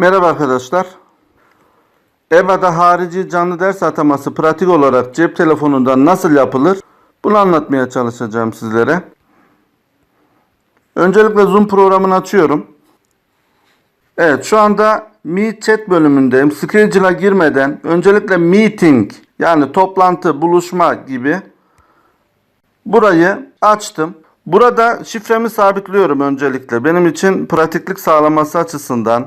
Merhaba arkadaşlar. EVA'da harici canlı ders ataması pratik olarak cep telefonundan nasıl yapılır? Bunu anlatmaya çalışacağım sizlere. Öncelikle Zoom programını açıyorum. Evet şu anda Meet Chat bölümündeyim. Schedule'a girmeden öncelikle Meeting yani toplantı, buluşma gibi burayı açtım. Burada şifremi sabitliyorum öncelikle. Benim için pratiklik sağlaması açısından.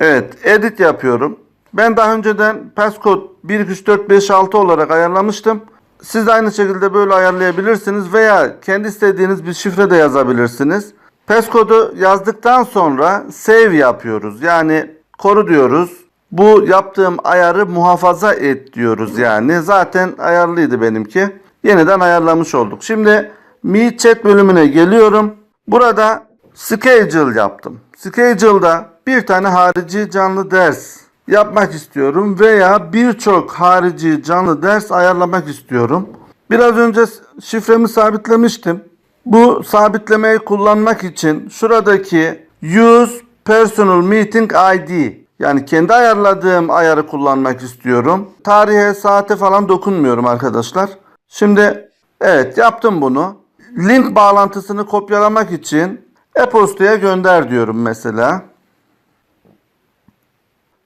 Evet, edit yapıyorum. Ben daha önceden passcode 1 2 3 4 5 6 olarak ayarlamıştım. Siz de aynı şekilde böyle ayarlayabilirsiniz veya kendi istediğiniz bir şifre de yazabilirsiniz. Passcode'u yazdıktan sonra save yapıyoruz. Yani koru diyoruz. Bu yaptığım ayarı muhafaza et diyoruz yani. Zaten ayarlıydı benimki. Yeniden ayarlamış olduk. Şimdi Meet Chat bölümüne geliyorum. Burada schedule yaptım. Schedule'da bir tane harici canlı ders yapmak istiyorum veya birçok harici canlı ders ayarlamak istiyorum. Biraz önce şifremi sabitlemiştim. Bu sabitlemeyi kullanmak için şuradaki Use Personal Meeting ID yani kendi ayarladığım ayarı kullanmak istiyorum. Tarihe, saate falan dokunmuyorum arkadaşlar. Şimdi evet yaptım bunu. Link bağlantısını kopyalamak için e-postaya gönder diyorum mesela.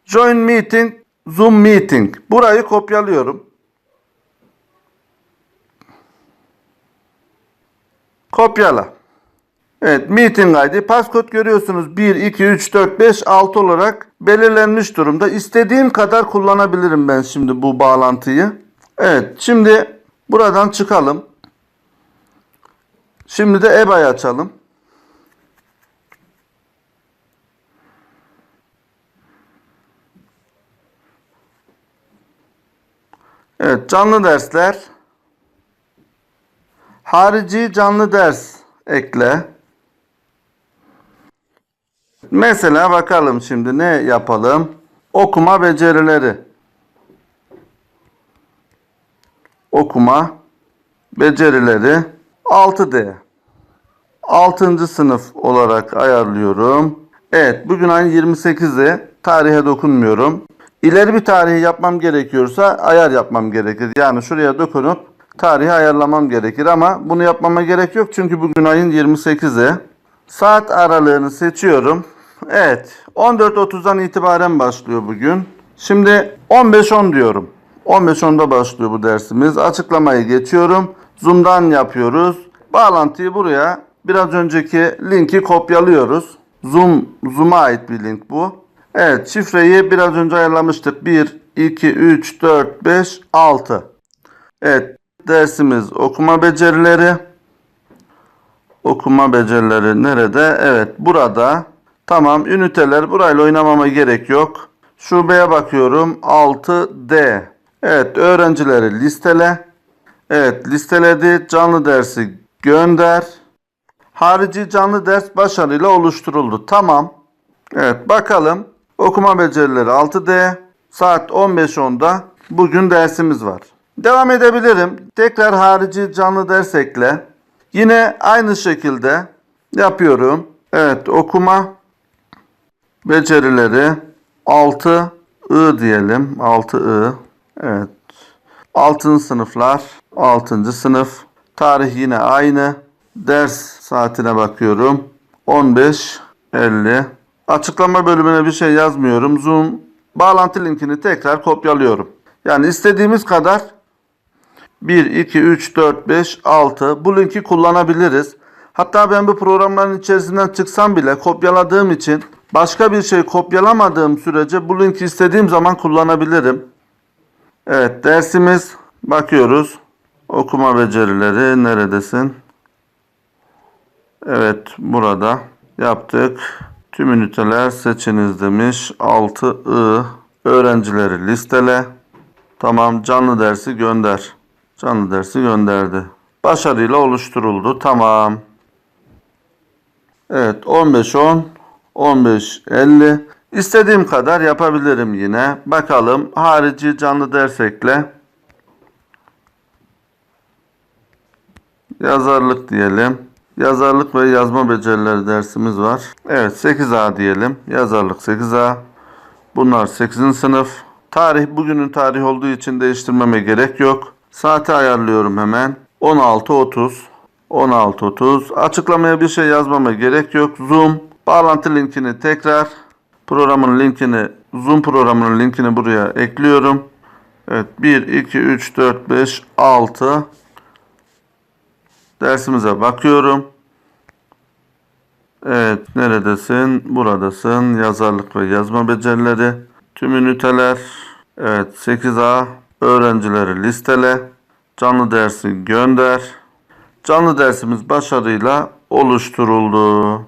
Join meeting, Zoom meeting. Burayı kopyalıyorum. Kopyala. Evet, meeting ID, passcode görüyorsunuz 1, 2, 3, 4, 5, 6 olarak belirlenmiş durumda. İstediğim kadar kullanabilirim ben şimdi bu bağlantıyı. Evet, şimdi buradan çıkalım. Şimdi de EBA'yı açalım. Evet, canlı dersler. Harici canlı ders ekle. Mesela bakalım şimdi ne yapalım? Okuma becerileri. Okuma becerileri 6D. 6. sınıf olarak ayarlıyorum. Evet bugün ayın 28'i. Tarihe dokunmuyorum. İleri bir tarihi yapmam gerekiyorsa ayar yapmam gerekir. Yani şuraya dokunup tarihi ayarlamam gerekir ama bunu yapmama gerek yok çünkü bugün ayın 28'i. Saat aralığını seçiyorum. Evet 14.30'dan itibaren başlıyor bugün. Şimdi 15.10 diyorum. 15.10'da başlıyor bu dersimiz. Açıklamayı geçiyorum. Zoom'dan yapıyoruz. Bağlantıyı buraya biraz önceki linki kopyalıyoruz. Zoom Zoom'a ait bir link bu. Evet şifreyi biraz önce ayarlamıştık. 1, 2, 3, 4, 5, 6. Evet dersimiz okuma becerileri. Okuma becerileri nerede? Evet burada. Tamam üniteler burayla oynamama gerek yok. Şubeye bakıyorum 6D. Evet öğrencileri listele. Evet listeledi. Canlı dersi gönder. Harici canlı ders başarıyla oluşturuldu. Tamam. Evet bakalım. Okuma becerileri 6D. Saat 15.10'da bugün dersimiz var. Devam edebilirim. Tekrar harici canlı ders ekle. Yine aynı şekilde yapıyorum. Evet okuma becerileri 6 I diyelim. 6 I. Evet. 6. sınıflar 6. sınıf. Tarih yine aynı. Ders saatine bakıyorum. 15.50. Açıklama bölümüne bir şey yazmıyorum. Zoom bağlantı linkini tekrar kopyalıyorum. Yani istediğimiz kadar 1, 2, 3, 4, 5, 6 bu linki kullanabiliriz. Hatta ben bu programların içerisinden çıksam bile kopyaladığım için başka bir şey kopyalamadığım sürece bu linki istediğim zaman kullanabilirim. Evet dersimiz bakıyoruz. Okuma becerileri neredesin? Evet burada yaptık. Tüm üniteler seçiniz demiş. 6I öğrencileri listele. Tamam canlı dersi gönder. Canlı dersi gönderdi. Başarıyla oluşturuldu. Tamam. Evet 15-10 15-50 İstediğim kadar yapabilirim yine. Bakalım harici canlı ders ekle. Yazarlık diyelim. Yazarlık ve yazma becerileri dersimiz var. Evet 8A diyelim. Yazarlık 8A. Bunlar 8. sınıf. Tarih bugünün tarihi olduğu için değiştirmeme gerek yok. Saati ayarlıyorum hemen. 16.30. 16.30. Açıklamaya bir şey yazmama gerek yok. Zoom. Bağlantı linkini tekrar programın linkini Zoom programının linkini buraya ekliyorum. Evet 1 2 3 4 5 6 dersimize bakıyorum. Evet neredesin? Buradasın. Yazarlık ve yazma becerileri. Tüm üniteler. Evet 8A öğrencileri listele. Canlı dersi gönder. Canlı dersimiz başarıyla oluşturuldu.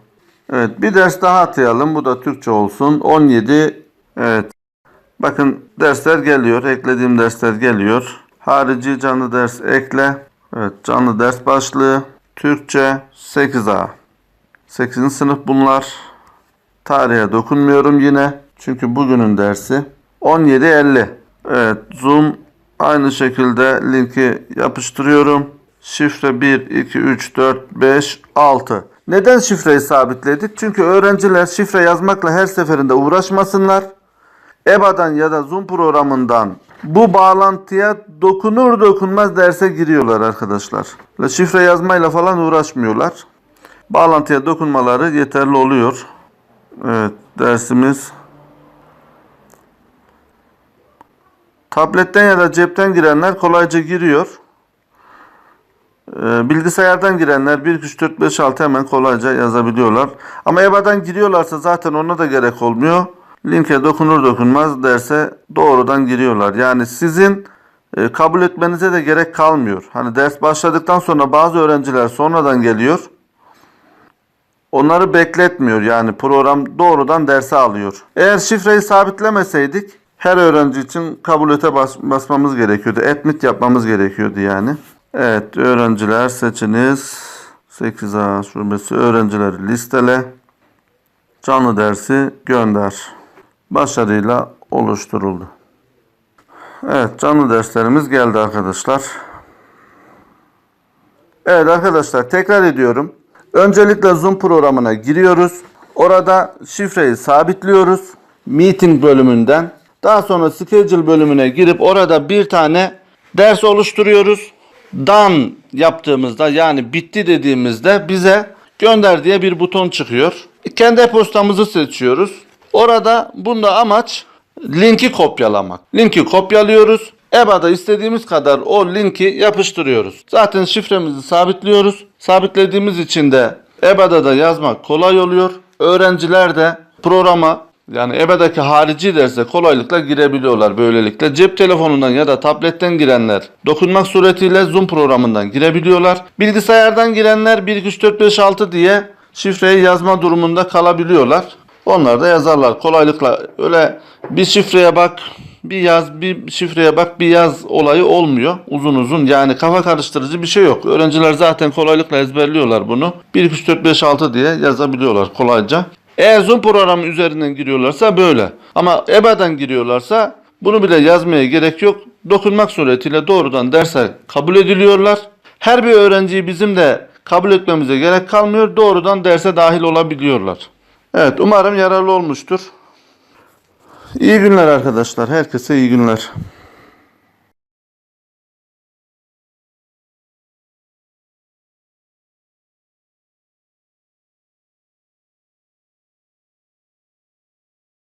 Evet bir ders daha atayalım. Bu da Türkçe olsun. 17 Evet. Bakın dersler geliyor. Eklediğim dersler geliyor. Harici canlı ders ekle. Evet canlı ders başlığı. Türkçe 8A. 8. sınıf bunlar. Tarihe dokunmuyorum yine. Çünkü bugünün dersi. 17.50. Evet Zoom aynı şekilde linki yapıştırıyorum. Şifre 1, 2, 3, 4, 5, 6. Neden şifreyi sabitledik? Çünkü öğrenciler şifre yazmakla her seferinde uğraşmasınlar. EBA'dan ya da Zoom programından bu bağlantıya dokunur dokunmaz derse giriyorlar arkadaşlar. Şifre yazmayla falan uğraşmıyorlar. Bağlantıya dokunmaları yeterli oluyor. Evet dersimiz tabletten ya da cepten girenler kolayca giriyor. Ee, bilgisayardan girenler 1, 2, 3, 4, 5, 6 hemen kolayca yazabiliyorlar. Ama EBA'dan giriyorlarsa zaten ona da gerek olmuyor. Linke dokunur dokunmaz derse doğrudan giriyorlar. Yani sizin e, kabul etmenize de gerek kalmıyor. Hani ders başladıktan sonra bazı öğrenciler sonradan geliyor. Onları bekletmiyor yani program doğrudan derse alıyor. Eğer şifreyi sabitlemeseydik her öğrenci için kabul ete bas- basmamız gerekiyordu. Admit yapmamız gerekiyordu yani. Evet öğrenciler seçiniz. 8A şubesi öğrencileri listele. Canlı dersi gönder. Başarıyla oluşturuldu. Evet canlı derslerimiz geldi arkadaşlar. Evet arkadaşlar tekrar ediyorum. Öncelikle Zoom programına giriyoruz. Orada şifreyi sabitliyoruz. Meeting bölümünden. Daha sonra Schedule bölümüne girip orada bir tane ders oluşturuyoruz. Done yaptığımızda yani bitti dediğimizde bize gönder diye bir buton çıkıyor. Kendi e-postamızı seçiyoruz. Orada bunda amaç linki kopyalamak. Linki kopyalıyoruz. EBA'da istediğimiz kadar o linki yapıştırıyoruz. Zaten şifremizi sabitliyoruz. Sabitlediğimiz için de EBA'da da yazmak kolay oluyor. Öğrenciler de programa yani EBA'daki harici derse kolaylıkla girebiliyorlar böylelikle. Cep telefonundan ya da tabletten girenler dokunmak suretiyle Zoom programından girebiliyorlar. Bilgisayardan girenler 1 2 3 4 5 6 diye şifreyi yazma durumunda kalabiliyorlar. Onlar da yazarlar kolaylıkla. Öyle bir şifreye bak, bir yaz, bir şifreye bak, bir yaz olayı olmuyor. Uzun uzun yani kafa karıştırıcı bir şey yok. Öğrenciler zaten kolaylıkla ezberliyorlar bunu. 1 2 3 4 5 6 diye yazabiliyorlar kolayca. Eğer Zoom programı üzerinden giriyorlarsa böyle. Ama EBA'dan giriyorlarsa bunu bile yazmaya gerek yok. Dokunmak suretiyle doğrudan derse kabul ediliyorlar. Her bir öğrenciyi bizim de kabul etmemize gerek kalmıyor. Doğrudan derse dahil olabiliyorlar. Evet umarım yararlı olmuştur. İyi günler arkadaşlar. Herkese iyi günler.